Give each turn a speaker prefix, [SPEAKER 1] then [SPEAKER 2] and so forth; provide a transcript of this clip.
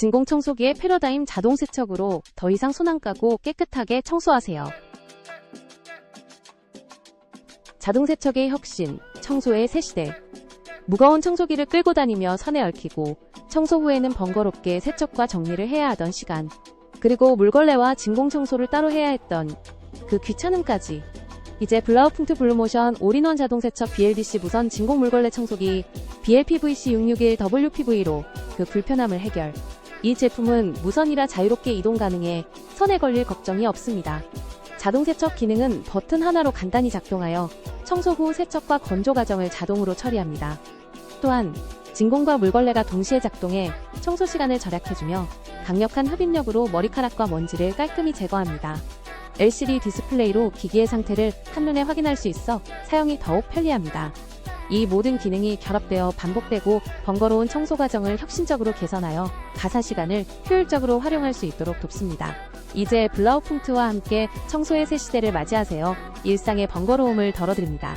[SPEAKER 1] 진공청소기의 패러다임 자동 세척으로 더 이상 손안 까고 깨끗하게 청소하세요. 자동 세척의 혁신, 청소의 새 시대. 무거운 청소기를 끌고 다니며 선에 얽히고 청소 후에는 번거롭게 세척과 정리를 해야 하던 시간. 그리고 물걸레와 진공청소를 따로 해야 했던 그 귀찮음까지. 이제 블라우풍트 블루모션 올인원 자동 세척 BLDC 무선 진공 물걸레 청소기 BLPVC 661WPV로 그 불편함을 해결. 이 제품은 무선이라 자유롭게 이동 가능해 선에 걸릴 걱정이 없습니다. 자동 세척 기능은 버튼 하나로 간단히 작동하여 청소 후 세척과 건조 과정을 자동으로 처리합니다. 또한 진공과 물걸레가 동시에 작동해 청소 시간을 절약해주며 강력한 흡입력으로 머리카락과 먼지를 깔끔히 제거합니다. LCD 디스플레이로 기기의 상태를 한눈에 확인할 수 있어 사용이 더욱 편리합니다. 이 모든 기능이 결합되어 반복되고 번거로운 청소 과정을 혁신적으로 개선하여 가사 시간을 효율적으로 활용할 수 있도록 돕습니다. 이제 블라우풍트와 함께 청소의 새 시대를 맞이하세요. 일상의 번거로움을 덜어드립니다.